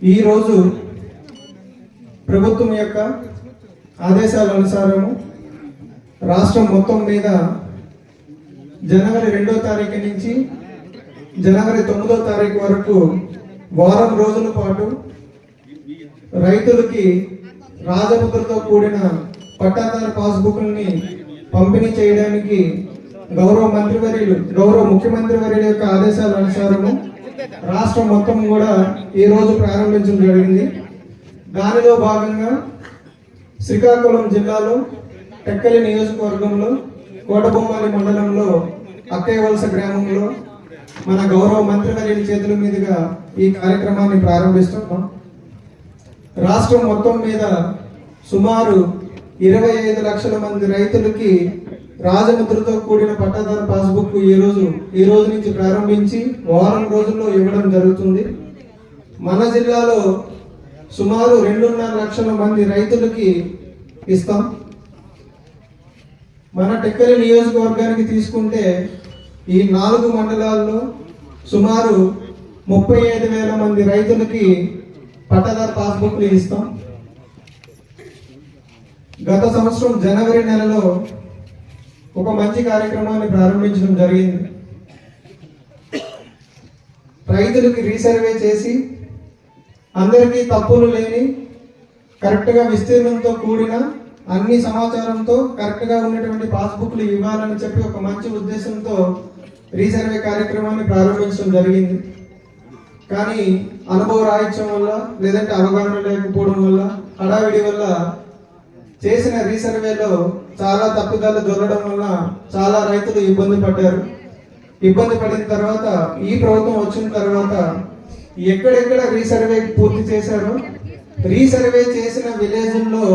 ఈరోజు ప్రభుత్వం యొక్క ఆదేశాల అనుసారము రాష్ట్రం మొత్తం మీద జనవరి రెండో తారీఖు నుంచి జనవరి తొమ్మిదో తారీఖు వరకు వారం రోజుల పాటు రైతులకి రాజముద్రతో కూడిన పట్టాదారు పాస్బుక్ని పంపిణీ చేయడానికి గౌరవ మంత్రివర్యులు గౌరవ ముఖ్యమంత్రి వర్యుల యొక్క ఆదేశాల అనుసారము రాష్ట్రం మొత్తం కూడా ఈ రోజు ప్రారంభించడం జరిగింది. దానిలో భాగంగా శ్రీకాకుళం జిల్లాలో టెక్కలి నియోజకవర్గంలో కోటబొమ్మాలి మండలంలో అక్కయ్యవలస గ్రామంలో మన గౌరవ మంత్రివర్యుల చేతుల మీదుగా ఈ కార్యక్రమాన్ని ప్రారంభిస్తున్నాం. రాష్ట్రం మొత్తం మీద సుమారు ఇరవై ఐదు లక్షల మంది రైతులకి రాజముద్రతో కూడిన పట్టాదారు పాస్బుక్ ఈ రోజు ఈ రోజు నుంచి ప్రారంభించి వారం రోజుల్లో ఇవ్వడం జరుగుతుంది. మన జిల్లాలో సుమారు రెండున్నర లక్షల మంది రైతులకి ఇస్తాం. మన టెక్కలి నియోజకవర్గానికి తీసుకుంటే ఈ నాలుగు మండలాల్లో సుమారు ముప్పై ఐదు వేల మంది రైతులకి పట్టాదారు పాస్బుక్లు ఇస్తాం. గత సంవత్సరం జనవరి నెలలో ఒక మంచి కార్యక్రమాన్ని ప్రారంభించడం జరిగింది. రైతులకి రీసర్వే చేసి అందరికీ తప్పులు లేని కరెక్ట్గా విస్తీర్ణంతో కూడిన అన్ని సమాచారంతో కరెక్ట్గా ఉన్నటువంటి పాస్బుక్లు ఇవ్వాలని చెప్పి ఒక మంచి ఉద్దేశంతో రీసర్వే కార్యక్రమాన్ని ప్రారంభించడం జరిగింది. కానీ అనుభవ రాహిత్యం వల్ల లేదంటే అవగాహన లేకపోవడం వల్ల హడావిడి వల్ల చేసిన రీసర్వేలో చాలా తప్పుదాలు దొరకడం వల్ల చాలా రైతులు ఇబ్బంది పడ్డారు. ఇబ్బంది పడిన తర్వాత ఈ ప్రభుత్వం వచ్చిన తర్వాత ఎక్కడెక్కడ రీసర్వే పూర్తి చేశారో? రీసర్వే చేసిన విలేజ్ల్లో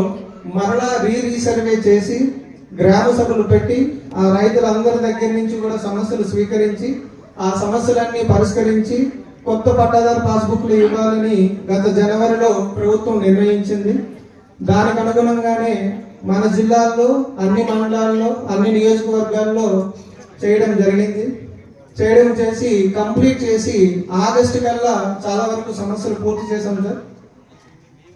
మరలా రీ రీసర్వే చేసి గ్రామ సభలు పెట్టి ఆ రైతులందరి దగ్గర నుంచి కూడా సమస్యలు స్వీకరించి ఆ సమస్యలన్నీ పరిష్కరించి కొత్త పట్టాదారు పాస్బుక్లు ఇవ్వాలని గత జనవరిలో ప్రభుత్వం నిర్ణయించింది. దానికి అనుగుణంగానే మన జిల్లాల్లో అన్ని మండలాల్లో అన్ని నియోజకవర్గాల్లో చేయడం జరిగింది. చేయడం చేసి కంప్లీట్ చేసి ఆగస్టు కల్లా చాలా వరకు సమస్యలు పూర్తి చేశాం సార్.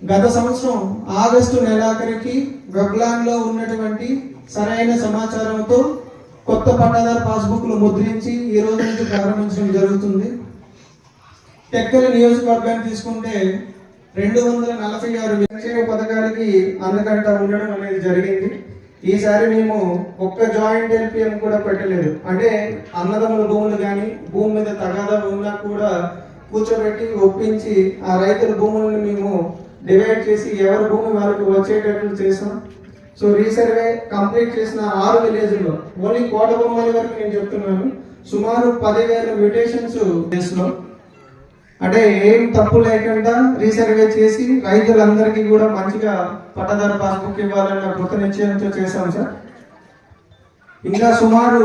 గత సంవత్సరం ఆగస్టు నెలాఖరికి వెబ్లాన్లో ఉన్నటువంటి సరైన సమాచారంతో కొత్త పట్టాదారు పాస్బుక్లు ముద్రించి ఈ రోజు నుంచి ప్రారంభించడం జరుగుతుంది. టెక్కల నియోజకవర్గాన్ని తీసుకుంటే రెండు వందల నలభై ఆరు సంక్షేమ పథకాలకి అందకంట ఉండడం అనేది జరిగింది. ఈసారి మేము ఒక్క జాయింట్ ఎల్పిఎం కూడా పెట్టలేదు. అంటే అన్నదమ్ముల భూములు కానీ భూమి మీద తగాదా ఉన్నా కూడా కూర్చోబెట్టి ఒప్పించి ఆ రైతుల భూములను మేము డివైడ్ చేసి ఎవరి భూమి వాళ్ళకి వచ్చేటట్లు చేసాం. సో రీసర్వే కంప్లీట్ చేసిన ఆరు విలేజ్లో. ఓన్లీ కోట బొమ్మల వరకు నేను చెప్తున్నాను. సుమారు పదివేల మ్యూటేషన్స్ చేస్తున్నాం. అంటే ఏం తప్పు లేకుండా రీసర్వే చేసి రైతులందరికీ కూడా మంచిగా పట్టదారు పాస్బుక్ ఇవ్వాలన్న కృత నిశ్చయంతో చేశాం సార్. ఇంకా సుమారు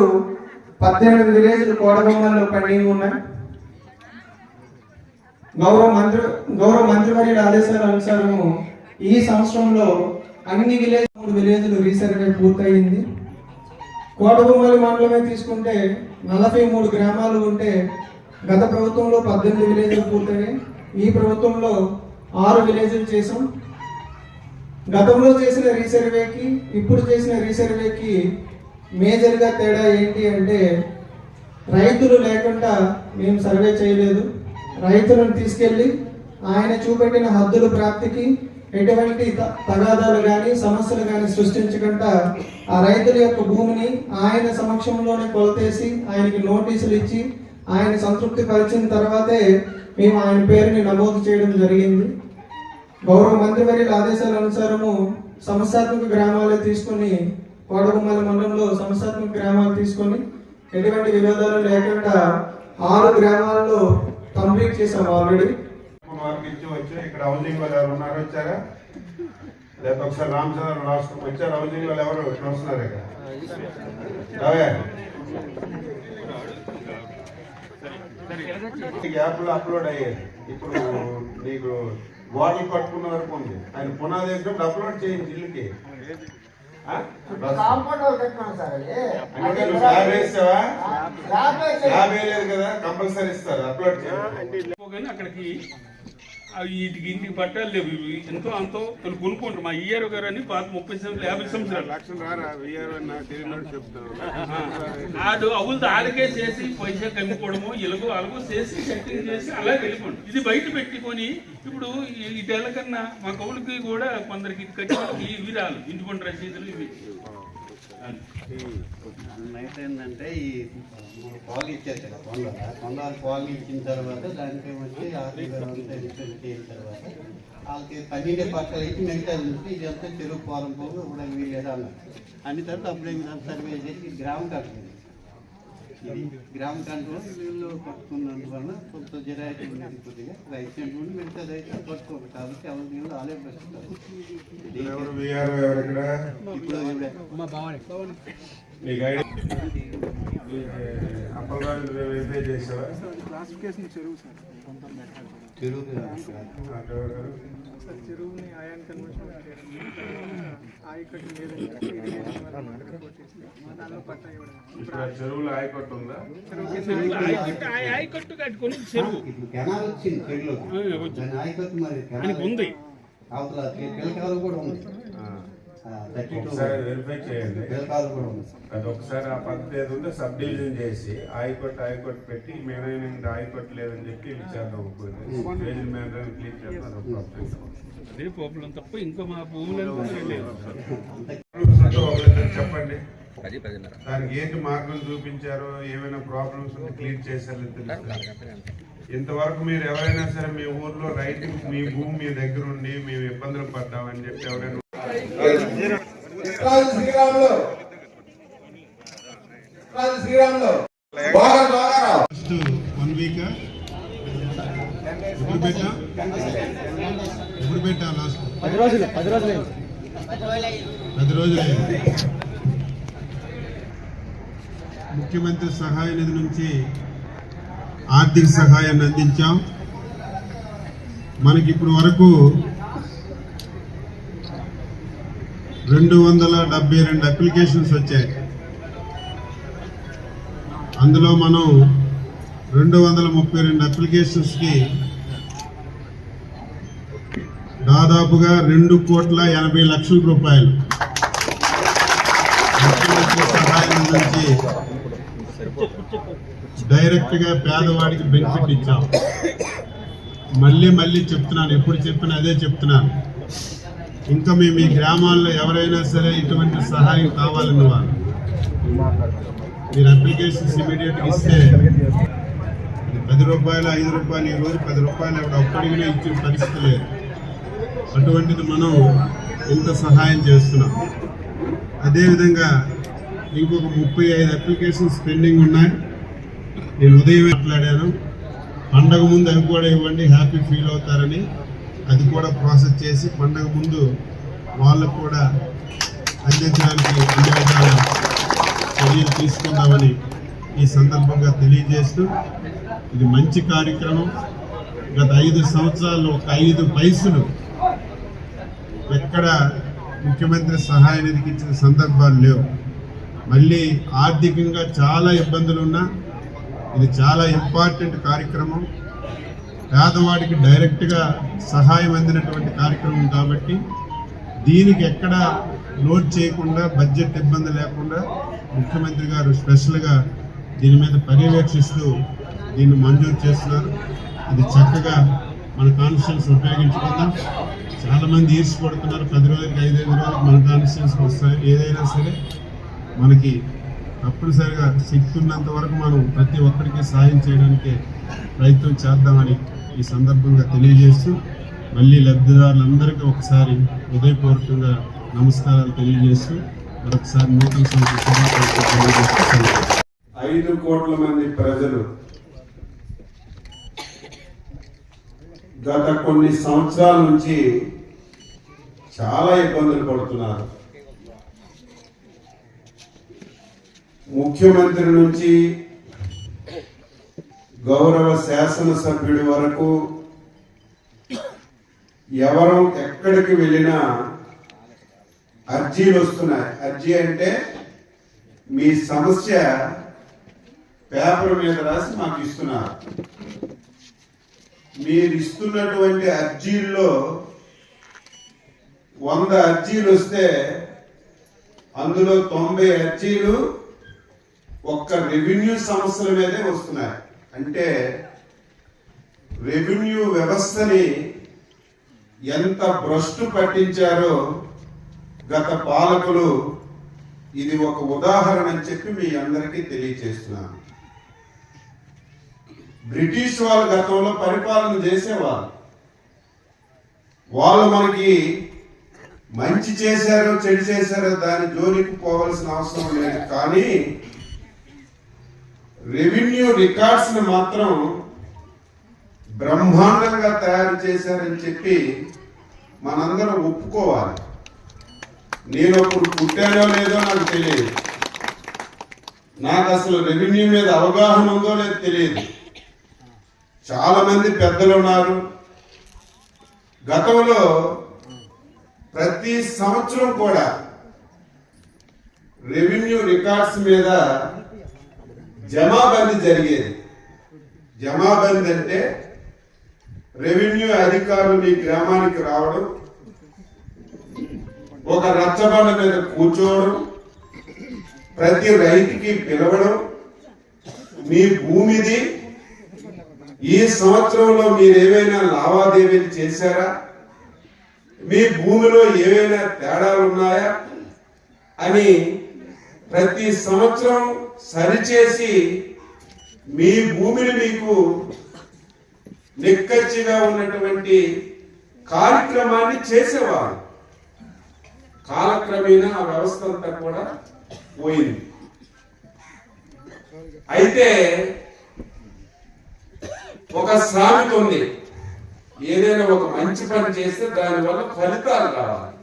పద్దెనిమిది విలేజ్లు కోడబొమ్మల్లో పెండింగ్ ఉన్నాయి. గౌరవ మంత్రి గౌరవ మంత్రివర్యుల ఆదేశాల అనుసారము ఈ సంవత్సరంలో అన్ని విలేజ్ మూడు విలేజ్లు రీసర్వే పూర్తయింది. కోటబొమ్మలి మండలమే తీసుకుంటే నలభై మూడు గ్రామాలు ఉంటే గత ప్రభుత్వంలో పద్దెనిమిది విలేజ్లు పూర్తయినాయి ఈ ప్రభుత్వంలో ఆరు విలేజ్లు చేసాం గతంలో చేసిన రీసర్వేకి ఇప్పుడు చేసిన రీసర్వేకి మేజర్గా తేడా ఏంటి అంటే రైతులు లేకుండా మేము సర్వే చేయలేదు. రైతులను తీసుకెళ్ళి ఆయన చూపెట్టిన హద్దుల ప్రాప్తికి ఎటువంటి తగాదాలు కానీ సమస్యలు కానీ సృష్టించకుండా ఆ రైతుల యొక్క భూమిని ఆయన సమక్షంలోనే కొలతేసి ఆయనకి నోటీసులు ఇచ్చి ఆయన సంతృప్తి పరిచిన తర్వాతే మేము ఆయన పేరుని నమోదు చేయడం జరిగింది. గౌరవ మంత్రివర్యుల ఆదేశాల అనుసారము సమస్యాత్మక గ్రామాలే తీసుకొని కోడగుమ్మల మండలంలో సమస్యాత్మక గ్రామాలు తీసుకొని ఎటువంటి వినోదాలు లేకుండా ఆరు గ్రామాల్లో కంప్లీట్ చేసాం ఆల్రెడీ. వారికి ఇచ్చి ఇక్కడ హౌసింగ్ వాళ్ళు ఎవరు ఉన్నారు వచ్చారా? లేకపోతే ఒకసారి రామచంద్ర రాష్ట్రం వచ్చారు హౌసింగ్ వాళ్ళు ఎవరు? ఇక్కడ వస్తున్నారు ఇక్కడ. యాప్లో అప్లోడ్ అయ్యేది. ఇప్పుడు నీకు గోడలు కట్టుకున్న వరకు ఉంది. ఆయన పునాది వేసినప్పుడు అప్లోడ్ చేయండి ఇల్లుకి. వేసావా? వేయలేదు కదా కంపల్సరీ ఇస్తారు. అప్లోడ్ చేయండి. అక్కడికి వీటికి ఇంటికి పట్టాలు లేవు ఇవి. ఎంతో అంతో కొన్ని కొనుక్కుంటాం మా ఇయ్యారు గారు అని పాత ముప్పై సంవత్సరాలు యాభై సంవత్సరాలు. ఆడు అవులతో ఆడకే చేసి పైసా కమ్ముకోవడము ఇలాగో అలాగో చేసి సెట్టింగ్ చేసి అలా వెళ్ళిపోండి. ఇది బయట పెట్టుకొని ఇప్పుడు టెల్ల కన్నా మా కవులకి కూడా కొందరికి కట్టి వాళ్ళకి ఇవి రాలు ఇంటి పంట రసీదులు ఇవి. నైట్ ఏంటంటే ఈ పాలు ఇచ్చారు కదా కొండ కొండలు పాలు ఇచ్చిన తర్వాత దానికి వచ్చి ఆర్థిక చేసిన తర్వాత వాళ్ళకి పన్నెండు పక్కలు ఇచ్చి మిగతా నుంచి ఇదంతా చెరువు పోరం పోగు ఇప్పుడు వీళ్ళు అన్నారు. అన్ని తర్వాత అప్పుడే ఇదంతా సర్వే చేసి గ్రామం కట్టింది గ్రామ కంట్రోల్ వీళ్ళు పట్టుకున్నందువల్ల కొంత జరాయితీ ఉండేది కొద్దిగా. రైతు నుండి మిగతాది అయితే పట్టుకోరు కాబట్టి ఎవరి నీళ్ళు ఆలే ఇక్కడ? ఇప్పుడు చెరువు సార్ చెరువుని ఆయాన్ కన్వర్షన్ ఆయకట్టు లేదని కొట్టేసి దానిలో పట్టా ఇవ్వడం చెరువులో ఆయకట్టు ఉందా చెరువులు ఆయకట్టు. ఆయ- ఆయకట్టు కట్టుకొని చెరువు కెనాల్ వచ్చింది ఆయకట్టు మరి ఉంది అవతల పిల్లకాలు కూడా ఉంది. వెరిఫై చేయండి. అది ఒకసారి ఆ పద్ధతి ఏది ఉందో సబ్ డివిజన్ చేసి ఆయకట్టు ఆయకట్టు పెట్టి మేనేజ్మెంట్ ఆయకట్టు లేదని చెప్పి చేద్దాం రేంజ్ మేనేజ్మెంట్ క్లీన్ అదొక ప్రాబ్లం. అదే ప్రాబ్లం తప్ప ఇంకా మా ఒకరిద్దరు చెప్పండి. దానికి ఏంటి మార్గం చూపించారో ఏమైనా ప్రాబ్లమ్స్ ఉంటే క్లియర్ చేశారో తెలుసు ఇంతవరకు మీరు ఎవరైనా సరే మీ ఊర్లో రైతులు మీ భూమి మీ దగ్గర ఉండి మేము ఇబ్బందులు పడ్డామని చెప్పి ఎవరైనా శ్రీరాములు. రాజు శ్రీరాములు. బాగా బాగా. వన్ వీక్ ఎప్పుడు పెట్టా? ఎప్పుడు పెట్టా లాస్ట్ పది రోజులు పది రోజులు పది రోజులైంది. ముఖ్యమంత్రి సహాయ నిధి నుంచి ఆర్థిక సహాయాన్ని అందించాం. మనకి ఇప్పుడు వరకు రెండు వందల డెబ్బై రెండు అప్లికేషన్స్ వచ్చాయి. అందులో మనం రెండు వందల ముప్పై రెండు అప్లికేషన్స్కి దాదాపుగా రెండు కోట్ల ఎనభై లక్షల రూపాయలు సహాయం నుంచి డైరెక్ట్గా పేదవాడికి బెనిఫిట్ ఇచ్చాం. మళ్ళీ మళ్ళీ చెప్తున్నాను ఎప్పుడు చెప్పినా అదే చెప్తున్నాను. ఇంకా మేము ఈ గ్రామాల్లో ఎవరైనా సరే ఇటువంటి సహాయం కావాలన్న వారు మీరు అప్లికేషన్స్ ఇమీడియట్ ఇస్తే పది రూపాయలు ఐదు రూపాయలు ఈ రోజు పది రూపాయలు ఎవడు ఒక్కడిగానే ఇచ్చిన పరిస్థితి లేదు. అటువంటిది మనం ఇంత సహాయం చేస్తున్నాం. అదేవిధంగా ఇంకొక ముప్పై ఐదు అప్లికేషన్స్ పెండింగ్ ఉన్నాయి. నేను ఉదయం మాట్లాడాను. పండగ ముందు అవి కూడా ఇవ్వండి హ్యాపీ ఫీల్ అవుతారని. అది కూడా ప్రాసెస్ చేసి పండగ ముందు వాళ్ళకు కూడా అందించడానికి అన్ని విధాల చర్యలు తీసుకుందామని ఈ సందర్భంగా తెలియజేస్తూ ఇది మంచి కార్యక్రమం. గత ఐదు సంవత్సరాలు ఒక ఐదు పైసలు ఎక్కడ ముఖ్యమంత్రి సహాయ నిధికి ఇచ్చిన సందర్భాలు లేవు. మళ్ళీ ఆర్థికంగా చాలా ఇబ్బందులు ఉన్నా ఇది చాలా ఇంపార్టెంట్ కార్యక్రమం. పేదవాడికి డైరెక్ట్గా సహాయం అందినటువంటి కార్యక్రమం కాబట్టి దీనికి ఎక్కడ లోడ్ చేయకుండా బడ్జెట్ ఇబ్బంది లేకుండా ముఖ్యమంత్రి గారు స్పెషల్గా దీని మీద పర్యవేక్షిస్తూ దీన్ని మంజూరు చేస్తున్నారు. ఇది చక్కగా మన కాన్స్టిట్యూన్స్ ఉపయోగించుకుందాం. చాలామంది ఈర్చిపడుతున్నారు పది రోజులకి ఐదైదు రోజులకి మన కాన్స్టిట్యూన్స్కి వస్తాయి. ఏదైనా సరే మనకి తప్పనిసరిగా శక్తి ఉన్నంత వరకు మనం ప్రతి ఒక్కరికి సాయం చేయడానికి ప్రయత్నం చేద్దామని ఈ సందర్భంగా తెలియజేస్తూ మళ్ళీ లబ్ధిదారులందరికీ ఒకసారి హృదయపూర్వకంగా నమస్కారాలు తెలియజేస్తూ మరొకసారి నూతన సంవత్సరం ఐదు కోట్ల మంది ప్రజలు గత కొన్ని సంవత్సరాల నుంచి చాలా ఇబ్బందులు పడుతున్నారు. ముఖ్యమంత్రి నుంచి గౌరవ శాసనసభ్యుడి వరకు ఎవరు ఎక్కడికి వెళ్ళినా అర్జీలు వస్తున్నాయి. అర్జీ అంటే మీ సమస్య పేపర్ మీద రాసి మాకు ఇస్తున్నారు. మీరు ఇస్తున్నటువంటి అర్జీల్లో వంద అర్జీలు వస్తే అందులో తొంభై అర్జీలు ఒక్క రెవెన్యూ సమస్యల మీదే వస్తున్నాయి. అంటే రెవెన్యూ వ్యవస్థని ఎంత భ్రష్టు పట్టించారో గత పాలకులు ఇది ఒక ఉదాహరణ అని చెప్పి మీ అందరికీ తెలియజేస్తున్నాను. బ్రిటిష్ వాళ్ళు గతంలో పరిపాలన చేసేవాళ్ళు. వాళ్ళు మనకి మంచి చేశారో చెడు చేశారో దాని జోలికి పోవాల్సిన అవసరం లేదు. కానీ రెవెన్యూ రికార్డ్స్ని మాత్రం బ్రహ్మాండంగా తయారు చేశారని చెప్పి మనందరం ఒప్పుకోవాలి. నేను అప్పుడు పుట్టానో లేదో నాకు తెలియదు. నాకు అసలు రెవెన్యూ మీద అవగాహన ఉందో లేదో తెలియదు. చాలా మంది పెద్దలు ఉన్నారు. గతంలో ప్రతి సంవత్సరం కూడా రెవెన్యూ రికార్డ్స్ మీద జమాబందీ జరిగేది. జమాబందీ అంటే రెవెన్యూ అధికారులు మీ గ్రామానికి రావడం ఒక రచ్చబండ మీద కూర్చోవడం ప్రతి రైతుకి పిలవడం మీ భూమిది ఈ సంవత్సరంలో మీరు ఏమైనా లావాదేవీలు చేశారా? మీ భూమిలో ఏవైనా తేడాలు ఉన్నాయా అని ప్రతి సంవత్సరం సరిచేసి మీ భూమిని మీకు నిక్కచ్చిగా ఉన్నటువంటి కార్యక్రమాన్ని చేసేవారు. కాలక్రమేణా ఆ వ్యవస్థ అంతా కూడా పోయింది. అయితే ఒక సామెత ఉంది. ఏదైనా ఒక మంచి పని చేస్తే దానివల్ల ఫలితాలు రావాలి.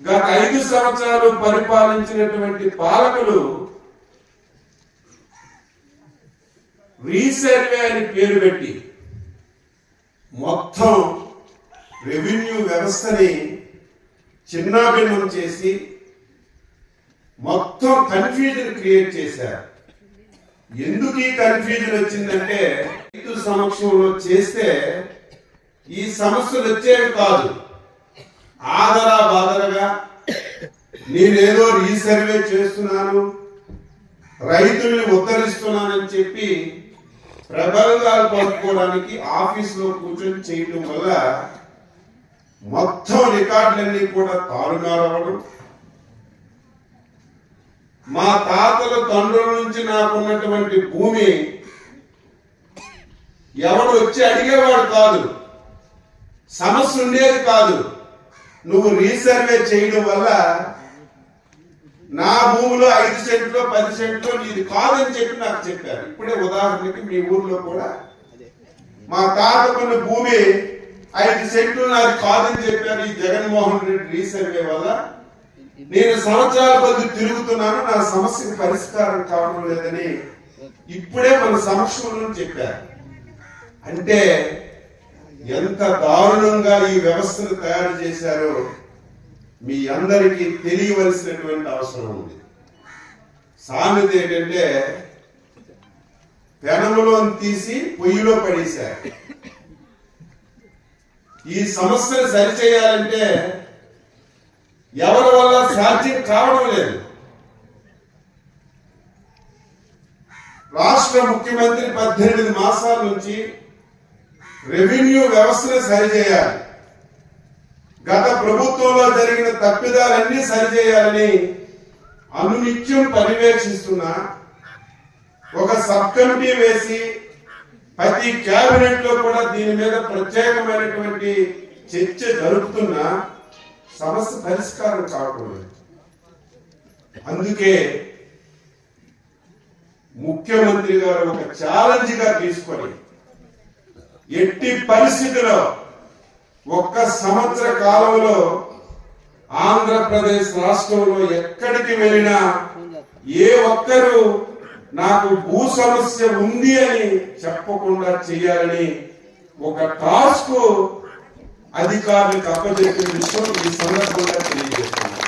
గత ఐదు సంవత్సరాలు పరిపాలించినటువంటి పాలకులు రీసర్వే అని పేరు పెట్టి మొత్తం రెవెన్యూ వ్యవస్థని చిన్నాభిన్నం చేసి మొత్తం కన్ఫ్యూజన్ క్రియేట్ చేశారు. ఎందుకు ఈ కన్ఫ్యూజన్ వచ్చిందంటే రైతు సమక్షంలో చేస్తే ఈ సమస్యలు వచ్చేవి కాదు. ఆదరా బాదరగా నేనేదో రీసర్వే చేస్తున్నాను రైతుల్ని ఉత్తరిస్తున్నానని చెప్పి ప్రబలంగాలు పట్టుకోవడానికి ఆఫీసులో కూర్చొని చేయడం వల్ల మొత్తం రికార్డులన్నీ కూడా తారుమారవడం. మా తాతల తండ్రుల నుంచి నాకున్నటువంటి భూమి ఎవడు వచ్చి అడిగేవాడు కాదు సమస్య ఉండేది కాదు. నువ్వు రీసర్వే చేయడం వల్ల నా భూమిలో ఐదు సెంట్లో పది సెంట్లో నీది కాదని చెప్పి నాకు చెప్పారు. ఇప్పుడే ఉదాహరణకి మీ ఊర్లో కూడా మా తాతకున్న భూమి ఐదు సెంట్లు నాది కాదని చెప్పారు ఈ జగన్మోహన్ రెడ్డి రీసర్వే వల్ల. నేను సంవత్సరాల కొద్ది తిరుగుతున్నాను నా సమస్యకు పరిష్కారం కావడం లేదని ఇప్పుడే మన సమక్షంలో చెప్పారు. అంటే ఎంత దారుణంగా ఈ వ్యవస్థను తయారు చేశారో మీ అందరికీ తెలియవలసినటువంటి అవసరం ఉంది. సామెత ఏంటంటే పెనములో తీసి పొయ్యిలో పడేశారు. ఈ సమస్యను సరిచేయాలంటే ఎవరి వల్ల సాధ్యం కావడం లేదు. రాష్ట్ర ముఖ్యమంత్రి పద్దెనిమిది మాసాల నుంచి రెవెన్యూ వ్యవస్థను సరిచేయాలి. గత ప్రభుత్వంలో జరిగిన తప్పిదాలన్నీ సరిచేయాలని అనునిత్యం పర్యవేక్షిస్తున్న ఒక సబ్ కమిటీ వేసి ప్రతి క్యాబినెట్లో కూడా దీని మీద ప్రత్యేకమైనటువంటి చర్చ జరుపుతున్న సమస్య పరిష్కారం కాకూడదు. అందుకే ముఖ్యమంత్రి గారు ఒక ఛాలెంజ్గా తీసుకొని ఎట్టి పరిస్థితిలో ఒక్క సంవత్సర కాలంలో ఆంధ్రప్రదేశ్ రాష్ట్రంలో ఎక్కడికి వెళ్ళినా ఏ ఒక్కరు నాకు భూ సమస్య ఉంది అని చెప్పకుండా చేయాలని ఒక టాస్క్ అధికారులకు అప్పచెప్పిన విషయం ఈ సందర్భంగా తెలియజేస్తున్నాను.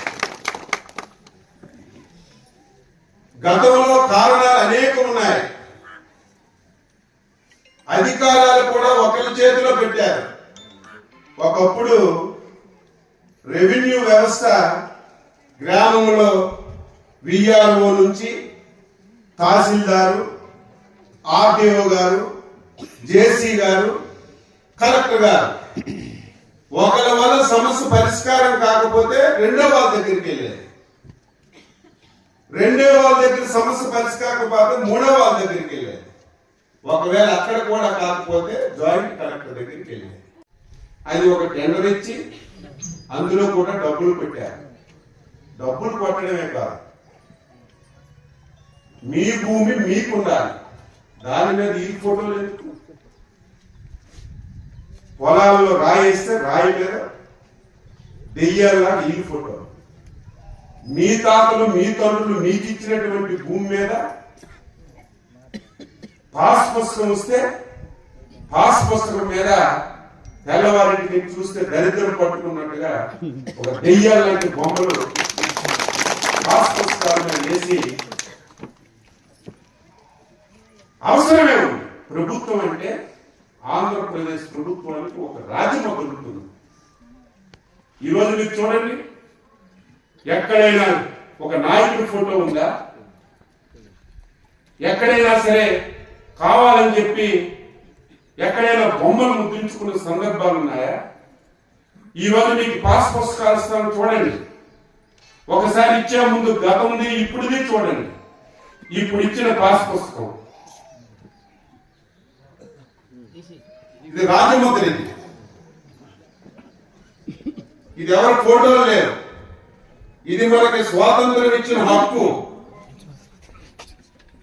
గతంలో కారణాలు అనేకం ఉన్నాయి అధికారాలు కూడా ఒకరి చేతిలో పెట్టారు. ఒకప్పుడు రెవెన్యూ వ్యవస్థ గ్రామంలో విఆర్ఓ నుంచి తహసీల్దారు ఆర్టీఓ గారు జేసీ గారు కలెక్టర్ గారు. ఒకరి వల్ల సమస్య పరిష్కారం కాకపోతే రెండో వాళ్ళ దగ్గరికి వెళ్ళేది రెండో వాళ్ళ దగ్గర సమస్య పరిష్కారం కాకపోతే మూడో వాళ్ళ దగ్గరికి వెళ్ళేది ఒకవేళ అక్కడ కూడా కాకపోతే జాయింట్ కలెక్టర్ దగ్గరికి వెళ్ళింది. అది ఒక టెండర్ ఇచ్చి అందులో కూడా డబ్బులు పెట్టారు. డబ్బులు కొట్టడమే కాదు. మీ భూమి మీకుండాలి. దాని మీద ఈ ఫోటోలు ఎందుకు? పొలాల్లో రాయేస్తే రాయి మీద దెయ్యాలా ఈ ఫోటో. మీ తాతలు మీ తండ్రులు మీకు ఇచ్చినటువంటి భూమి మీద పాస్ పుస్తకం వస్తే పాస్ పుస్తకం మీద తెల్లవారింటిని చూస్తే దరిద్రం పట్టుకున్నట్టుగా ఒక దెయ్యాల లాంటి బొమ్మలు పాస్ పుస్తకాల మీద వేసి అవసరమే ఉంది ప్రభుత్వం అంటే ఆంధ్రప్రదేశ్ ప్రభుత్వానికి ఒక రాజ్యం ఉంటుంది ఈరోజు మీరు చూడండి ఎక్కడైనా ఒక నాయకుడి ఫోటో ఉందా? ఎక్కడైనా సరే కావాలని చెప్పి ఎక్కడైనా బొమ్మలు ముద్రించుకునే సందర్భాలు ఉన్నాయా? ఈ మీకు పాస్ పుస్తకాలు ఇస్తాను చూడండి. ఒకసారి ఇచ్చే ముందు గతంది ఇప్పుడుది చూడండి. ఇప్పుడు ఇచ్చిన పాస్ పుస్తకం ఇది రాజముద్ర ఇది ఇది ఎవరి ఫోటోలు లేరు ఇది మనకి స్వాతంత్రం ఇచ్చిన హక్కు.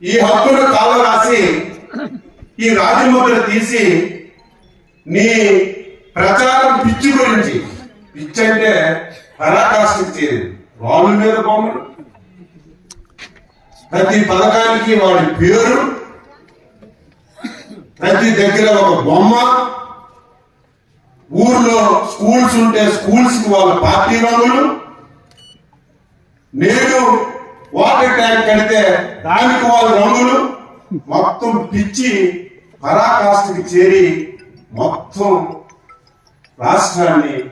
ఈ హక్కును కాల రాసి ఈ రాజముద్ర తీసి నీ ప్రచారం పిచ్చి గురించి. పిచ్చి అంటే పరాకాష్ఠించేది రాముల మీద బొమ్మలు. ప్రతి పథకానికి వాడి పేరు. ప్రతి దగ్గర ఒక బొమ్మ. ఊర్లో స్కూల్స్ ఉంటే స్కూల్స్కి వాళ్ళ పార్టీ రంగులు. నేడు వాటర్ ట్యాంక్ కడితే దానికి వాళ్ళ రంగులు. మొత్తం పిచ్చి పరాకాష్ఠకి చేరి మొత్తం రాష్ట్రాన్ని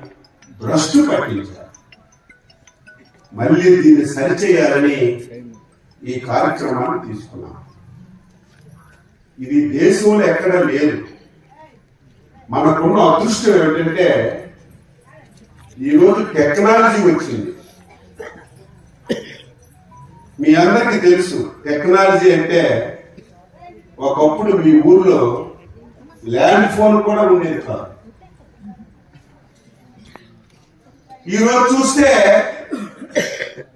భ్రష్టు పట్టించారు. మళ్ళీ దీన్ని సరిచేయాలని ఈ కార్యక్రమాన్ని తీసుకున్నాం. ఇది దేశంలో ఎక్కడ లేదు. మనకున్న అదృష్టం ఏమిటంటే ఈరోజు టెక్నాలజీ వచ్చింది. మీ అందరికీ తెలుసు టెక్నాలజీ అంటే ఒకప్పుడు మీ ఊర్లో ల్యాండ్ ఫోన్ కూడా ఉండేది కాదు. ఈరోజు చూస్తే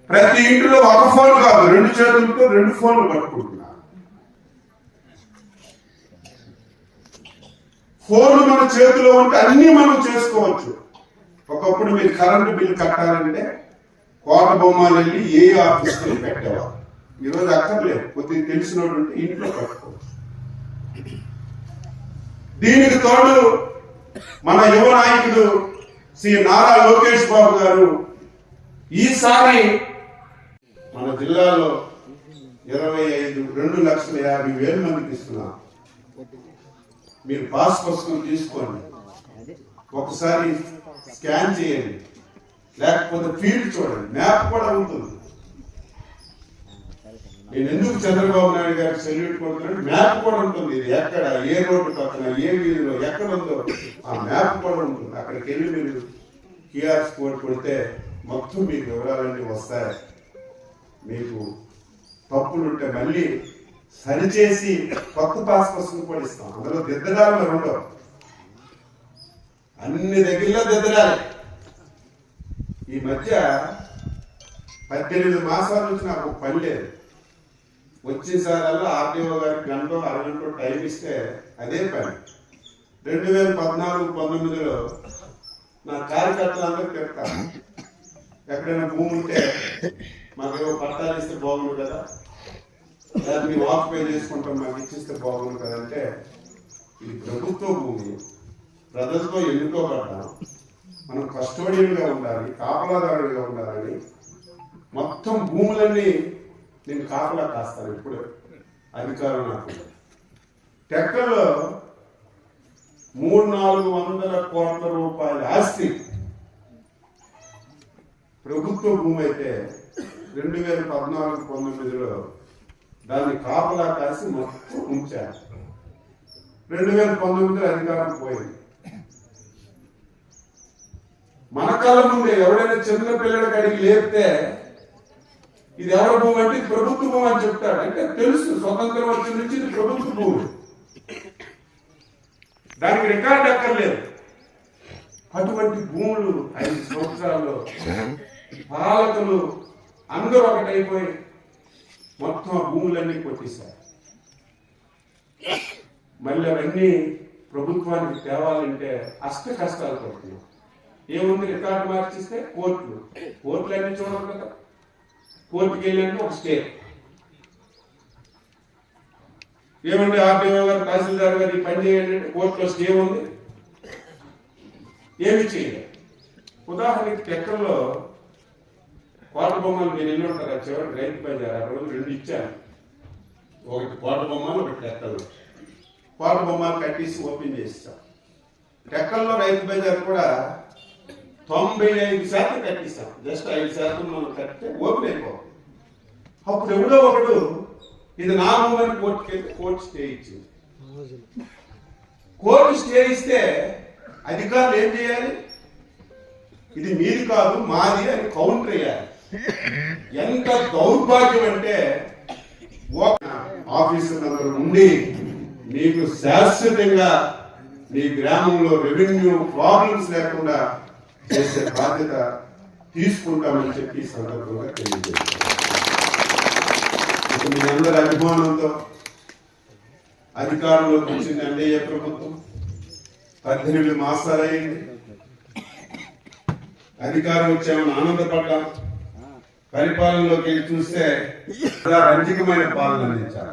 ప్రతి ఇంటిలో ఒక ఫోన్ కాదు రెండు చేతులతో రెండు ఫోన్లు పట్టుకుంటున్నా. ఫోన్ మన చేతిలో ఉంటే అన్ని మనం చేసుకోవచ్చు. ఒకప్పుడు మీరు కరెంటు బిల్ కట్టాలంటే కోట బొమ్మలు వెళ్ళి ఏ ఆఫీస్లో పెట్టేవారు? ఈరోజు అక్కర్లేదు కొద్దిగా తెలిసిన ఉంటే ఇంట్లో కట్టుకోవచ్చు దీనికి తోడు మన యువ నాయకుడు శ్రీ నారా లోకేష్ బాబు గారు ఈసారి మన జిల్లాలో ఇరవై ఐదు రెండు లక్షల యాభై వేల మందికి ఇస్తున్నా. మీరు పాస్ పుస్తకం తీసుకోండి. ఒకసారి స్కాన్ చేయండి. లేకపోతే ఫీల్డ్ చూడండి. మ్యాప్ కూడా ఉంటుంది. నేను ఎందుకు చంద్రబాబు నాయుడు గారికి సెల్యూట్ కొడుతున్నాను? మ్యాప్ కూడా ఉంటుంది. ఇది ఎక్కడ? ఏ రోడ్డు పక్కన? ఏ వీధిలో? ఎక్కడ ఉందో? ఆ మ్యాప్ కూడా ఉంటుంది. అక్కడికి వెళ్ళి మీరు క్యూఆర్ కోడ్ కొడితే మొత్తం మీకు వివరాలన్నీ వస్తాయి. మీకు తప్పులుంటే మళ్ళీ సరిచేసి కొత్త పాస్ పుస్తకం కూడా ఇస్తాం. అందులో దిద్దడాలు ఉండవు. అన్ని దగ్గరలో దిద్దడాలి. ఈ మధ్య పద్దెనిమిది మాసాల నుంచి నాకు ఒక పని లేదు. వచ్చేసారల్లా ఆర్టీఓ గారికి గంట గంటలో టైం ఇస్తే అదే పని. రెండు వేల పద్నాలుగు పంతొమ్మిదిలో నా కార్యకర్తలందరూ తిడతారు ఎక్కడైనా భూమి ఉంటే మాకేమో పట్టాలు ఇస్తే బాగుండు కదా. దాన్ని మేము ఆక్యుపై చేసుకుంటాం మాకు ఇచ్చిస్తే బాగుండు కదా అంటే ఇది ప్రభుత్వ భూమి. ప్రజలతో ఎన్నుకోబడ్డాం. మనం కస్టోడియన్గా ఉండాలి కాపలాదారుడిగా ఉండాలని. మొత్తం భూములన్నీ నేను కాపలా కాస్తాను ఇప్పుడు అధికారం నాకు టెక్కలో మూడు నాలుగు వందల కోట్ల రూపాయల ఆస్తి. ప్రభుత్వ భూమి అయితే రెండు వేల పద్నాలుగు పంతొమ్మిదిలో దాన్ని కాపలా కాసి మొత్తం ఉంచారు. రెండు వేల పంతొమ్మిదిలో అధికారం పోయింది. మన కళ్ళ ముందే ఎవరైనా చిన్న పిల్లడికి అడిగి లేపితే ఇది ఎవరి భూమి అంటే ఇది ప్రభుత్వ భూమి అని చెప్తాడు. అంటే తెలుసు స్వతంత్రం వచ్చిన నుంచి ఇది ప్రభుత్వ భూమి. దానికి రికార్డు అక్కర్లేదు. అటువంటి భూములు ఐదు సంవత్సరాల్లో పాలకులు అందరూ ఒకటైపోయి మొత్తం ఆ భూములన్నీ కొట్టేశారు. మళ్ళీ అవన్నీ ప్రభుత్వానికి తేవాలంటే అష్ట కష్టాలు పడుతున్నాం ఏముంది రికార్డు మార్చిస్తే కోర్టులు కోర్టులు అన్నీ చూడరు కదా. కోర్టుకి ఒక స్టే ఏమండి ఆర్డీఓ గారు తహసీల్దార్ గారు ఈ పని చేయండి కోర్టులో స్టే ఉంది. ఏమి చేయలేదు. ఉదాహరణకి టెక్కల్లో కోట బొమ్మలు మీరు ఎన్ని ఉంటారు? ఆ చివరి రైతు బజార్ ఆ రోజు రెండు ఇచ్చాను. ఒకటి కోట బొమ్మలు ఒకటి టెక్కలు కోట బొమ్మలు కట్టేసి ఓపెన్ చేస్తాం. టెక్కల్లో రైతు బజార్ కూడా తొంభై ఐదు శాతం కట్టిస్తాం. జస్ట్ ఐదు శాతం మనం కట్టితే ఓపెన్ అయిపోవాలి అప్పుడు ఎవడో ఒకడు ఇది నా మూలని కోర్టుకి వెళ్తే కోర్టు స్టే ఇచ్చింది. కోర్టు స్టే ఇస్తే అధికారులు ఏం చేయాలి? ఇది మీది కాదు మాది అని కౌంటర్ వేయాలి. ఎంత దౌర్భాగ్యం అంటే ఆఫీసర్లందరూ ఉండి మీకు శాశ్వతంగా మీ గ్రామంలో రెవెన్యూ ప్రాబ్లమ్స్ లేకుండా చేసే బాధ్యత తీసుకుంటామని చెప్పి సందర్భంగా తెలియజేస్తాను మీ అందరి అభిమానంతో అధికారంలోకి వచ్చింది ఎన్డీఏ ప్రభుత్వం పద్దెనిమిది మాసాలయ్యింది అధికారం వచ్చామని ఆనందపడ్డాం. పరిపాలనలోకి వెళ్ళి చూస్తే చాలా రంజకమైన పాలన అందించారు.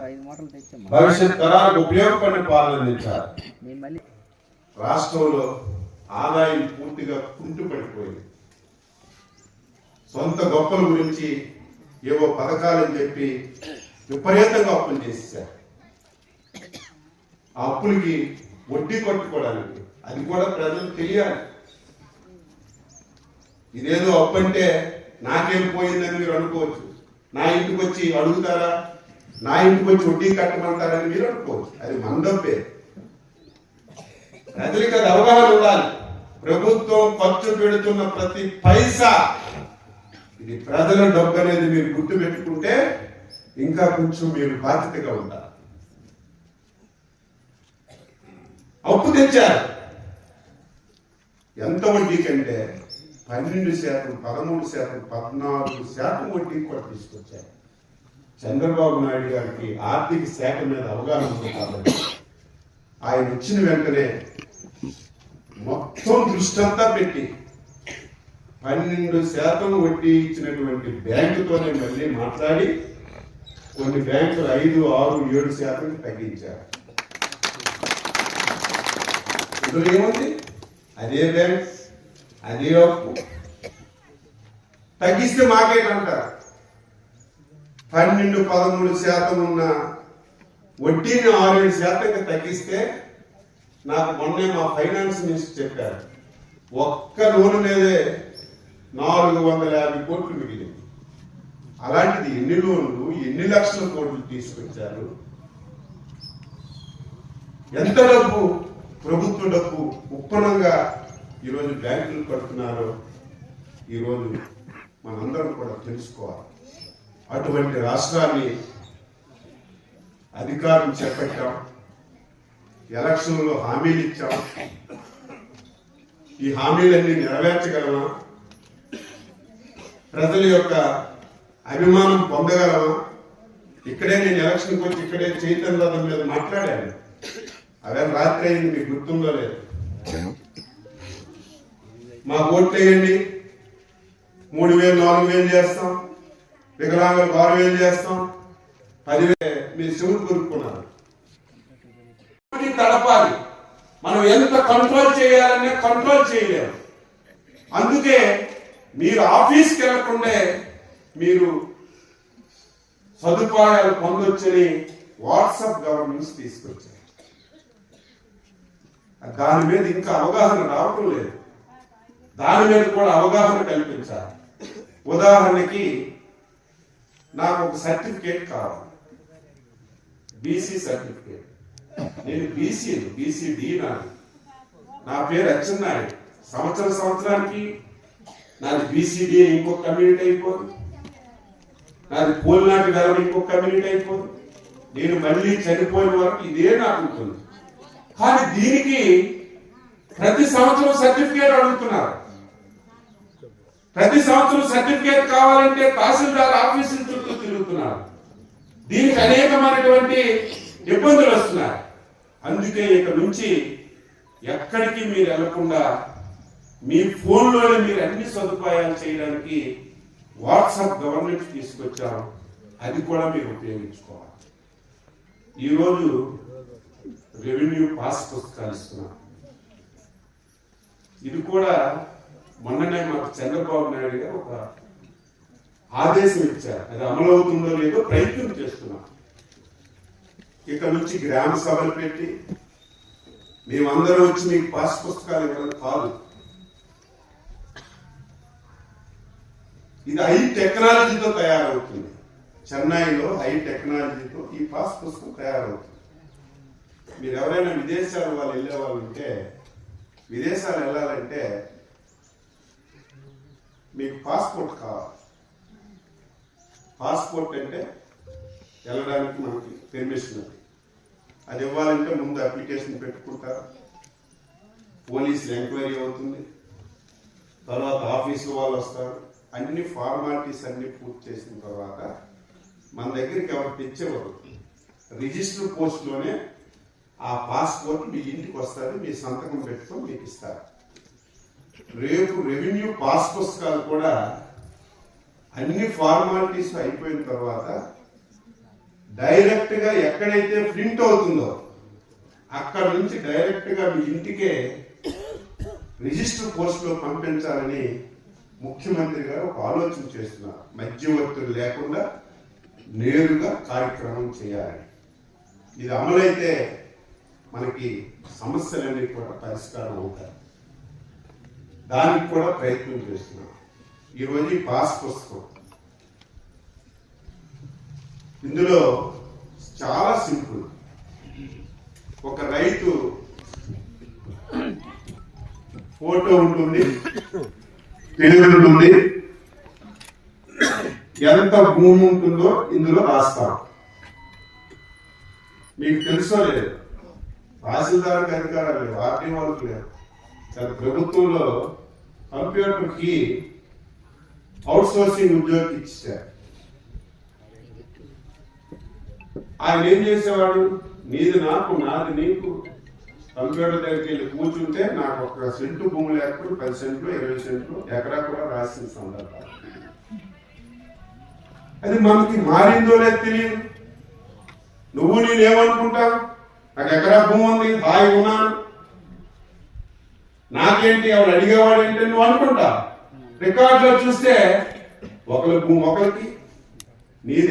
భవిష్యత్ తరాలకు ఉపయోగపడిన పాలన అందించారు. రాష్ట్రంలో ఆదాయం పూర్తిగా కుంటుపడిపోయింది. సొంత గొప్పల గురించి ఏవో పథకాలని చెప్పి విపరీతంగా అప్పులు చేసేసారు ఆ అప్పులకి వడ్డీ కట్టుకోవడానికి అది కూడా ప్రజలకు తెలియాలి. ఇదేదో అప్పు అంటే నాకేం పోయిందని మీరు అనుకోవచ్చు. నా ఇంటికి వచ్చి అడుగుతారా? నా ఇంటికి వచ్చి వడ్డీ కట్టమంటారని మీరు అనుకోవచ్చు. అది మందప్పే ప్రజలకు అది అవగాహన ఉండాలి. ప్రభుత్వం ఖర్చు పెడుతున్న ప్రతి పైసా ఇది ప్రజల డబ్బు అనేది మీరు గుర్తు పెట్టుకుంటే ఇంకా కొంచెం మీరు బాధ్యతగా ఉంటారు అప్పు తెచ్చారు. ఎంత వడ్డీ కంటే పన్నెండు శాతం పదమూడు శాతం పద్నాలుగు శాతం వడ్డీ కూడా తీసుకొచ్చారు. చంద్రబాబు నాయుడు గారికి ఆర్థిక శాఖ మీద అవగాహన ఉంది కాబట్టి ఆయన ఇచ్చిన వెంటనే మొత్తం దృష్టి అంతా పెట్టి పన్నెండు శాతం వడ్డీ ఇచ్చినటువంటి బ్యాంకుతోనే మళ్ళీ మాట్లాడి కొన్ని బ్యాంకులు ఐదు ఆరు ఏడు శాతం తగ్గించారు. ఇందులో ఏముంది? అదే బ్యాంక్ అదే అప్పు. తగ్గిస్తే మాకేంటారు పన్నెండు పదమూడు శాతం ఉన్న వడ్డీని ఆరేడు శాతం తగ్గిస్తే నాకు మొన్నే మా ఫైనాన్స్ మినిస్టర్ చెప్పారు. ఒక్క లోన్ మీదే నాలుగు వందల యాభై కోట్లు మిగిలింది. అలాంటిది ఎన్ని లోన్లు ఎన్ని లక్షల కోట్లు తీసుకొచ్చారు? ఎంత డబ్బు ప్రభుత్వ డబ్బు ఉప్పనంగా ఈరోజు బ్యాంకులు కడుతున్నారో ఈరోజు మనందరం కూడా తెలుసుకోవాలి. అటువంటి రాష్ట్రాన్ని అధికారం చేపట్టాం. ఎలక్షన్లో హామీలు ఇచ్చాం. ఈ హామీలన్నీ నెరవేర్చగలమా? ప్రజల యొక్క అభిమానం పొందగలమా? ఇక్కడే నేను ఎలక్షన్కి వచ్చి ఇక్కడే చైతన్య రథం మీద మాట్లాడాను. అవే రాత్రి అయింది మీకు గుర్తుందో లేదు. మా ఓట్లేయండి మూడు వేలు నాలుగు వేలు చేస్తాం. వికలాంగులకు ఆరు వేలు చేస్తాం. పదివేలు మీ శివుడు కొనుక్కున్నారు. తడపాలి. మనం ఎంత కంట్రోల్ చేయాలనే కంట్రోల్ చేయలేము. అందుకే మీరు ఆఫీస్కి వెళ్ళకుండా మీరు సదుపాయాలు పొందొచ్చని వాట్సాప్ గవర్నెన్స్ తీసుకొచ్చారు దాని మీద ఇంకా అవగాహన రావటం లేదు. దాని మీద కూడా అవగాహన కల్పించాలి. ఉదాహరణకి నాకు ఒక సర్టిఫికేట్ కావాలి. బీసీ సర్టిఫికేట్ నేను బీసీ బీసీ డి నా పేరు అచ్చెన్నాయుడు సంవత్సరం సంవత్సరానికి నాది బీసీడీ ఇంకొక కమ్యూనిటీ అయిపోదు. నాది పోలినాటి గలం ఇంకొక కమ్యూనిటీ అయిపోదు. నేను మళ్ళీ చనిపోయిన వరకు ఇదే నాకు ఉంటుంది కానీ దీనికి ప్రతి సంవత్సరం సర్టిఫికేట్ అడుగుతున్నారు. ప్రతి సంవత్సరం సర్టిఫికేట్ కావాలంటే తహసీల్దార్ ఆఫీసుల చుట్టూ తిరుగుతున్నారు. దీనికి అనేకమైనటువంటి ఇబ్బందులు వస్తున్నాయి. అందుకే ఇక నుంచి ఎక్కడికి మీరు వెళ్ళకుండా మీ ఫోన్లోనే మీరు అన్ని సదుపాయాలు చేయడానికి వాట్సాప్ గవర్నమెంట్ తీసుకొచ్చారు అది కూడా మీరు ఉపయోగించుకోవాలి. ఈరోజు రెవెన్యూ పాస్ పుస్తకాలు ఇస్తున్నాం. ఇది కూడా మొన్ననే మాకు చంద్రబాబు నాయుడు గారు ఒక ఆదేశం ఇచ్చారు. అది అమలు అవుతుందో లేదో ప్రయత్నం చేస్తున్నాం. ఇక నుంచి గ్రామ సభలు పెట్టి మేమందరం వచ్చి మీకు పాస్ పుస్తకాలు ఇవ్వడం కాదు. ఇది హై టెక్నాలజీతో తయారవుతుంది. చెన్నైలో హై టెక్నాలజీతో ఈ పాస్ పుస్తకం తయారవుతుంది. మీరు ఎవరైనా విదేశాలు వాళ్ళు వెళ్ళే వాళ్ళు ఉంటే విదేశాలు వెళ్ళాలంటే మీకు పాస్పోర్ట్ కావాలి. పాస్పోర్ట్ అంటే వెళ్ళడానికి మనకి పెర్మిషన్ అది ఇవ్వాలంటే ముందు అప్లికేషన్ పెట్టుకుంటారు? పోలీసులు ఎంక్వైరీ అవుతుంది. తర్వాత ఆఫీసు వాళ్ళు వస్తారు. అన్ని ఫార్మాలిటీస్ అన్ని పూర్తి చేసిన తర్వాత మన దగ్గరికి ఎవరు తెచ్చేవారు రిజిస్టర్ పోస్ట్లోనే ఆ పాస్పోర్ట్ మీ ఇంటికి వస్తారు మీ సంతకం పెట్టుకొని మీకు ఇస్తారు. రేపు రెవెన్యూ పాస్ పుస్తకాలు కూడా అన్ని ఫార్మాలిటీస్ అయిపోయిన తర్వాత డైరెక్ట్గా ఎక్కడైతే ప్రింట్ అవుతుందో అక్కడ నుంచి డైరెక్ట్గా మీ ఇంటికే రిజిస్టర్ పోస్ట్లో పంపించాలని ముఖ్యమంత్రి గారు ఒక ఆలోచన చేస్తున్నారు. మధ్యవర్తులు లేకుండా నేరుగా కార్యక్రమం చేయాలి ఇది అమలైతే మనకి సమస్యలన్నీ కూడా పరిష్కారం అవుతాయి. దానికి కూడా ప్రయత్నం చేస్తున్నాం. ఈరోజు పాస్ పుస్తకం ఇందులో చాలా సింపుల్. ఒక రైతు ఫోటో ఉంటుంది పేరు ఉంటుంది. ఎంత భూమి ఉంటుందో ఇందులో రాస్తాం. మీకు తెలుసో లేదు? తహసీల్దార్కి అధికారాలు లేవు ఆర్టీ వాళ్ళకి లేవు. ప్రభుత్వంలో కంప్యూటర్కి అవుట్ సోర్సింగ్ ఉద్యోగి ఇచ్చారు ఆయన ఏం చేసేవాడు? నీది నాకు నాది నీకు. కంప్యూటర్ దగ్గరికి వెళ్ళి కూర్చుంటే నాకు ఒక సెంటు భూమి లేకపోతే పది సెంట్లు ఇరవై సెంట్లు ఎకరా కూడా రాసిన సందర్భాలు. అది మనకి మారిందో లేదు తెలియదు. నువ్వు నేనేమనుకుంటావు నాకు ఎకరా భూమి ఉంది హాయి ఉన్నాను. నాకేంటి? ఎవరు అడిగేవాడు ఏంటి నువ్వు అనుకుంటా రికార్డులో చూస్తే ఒకరి భూమి ఒకరికి నీది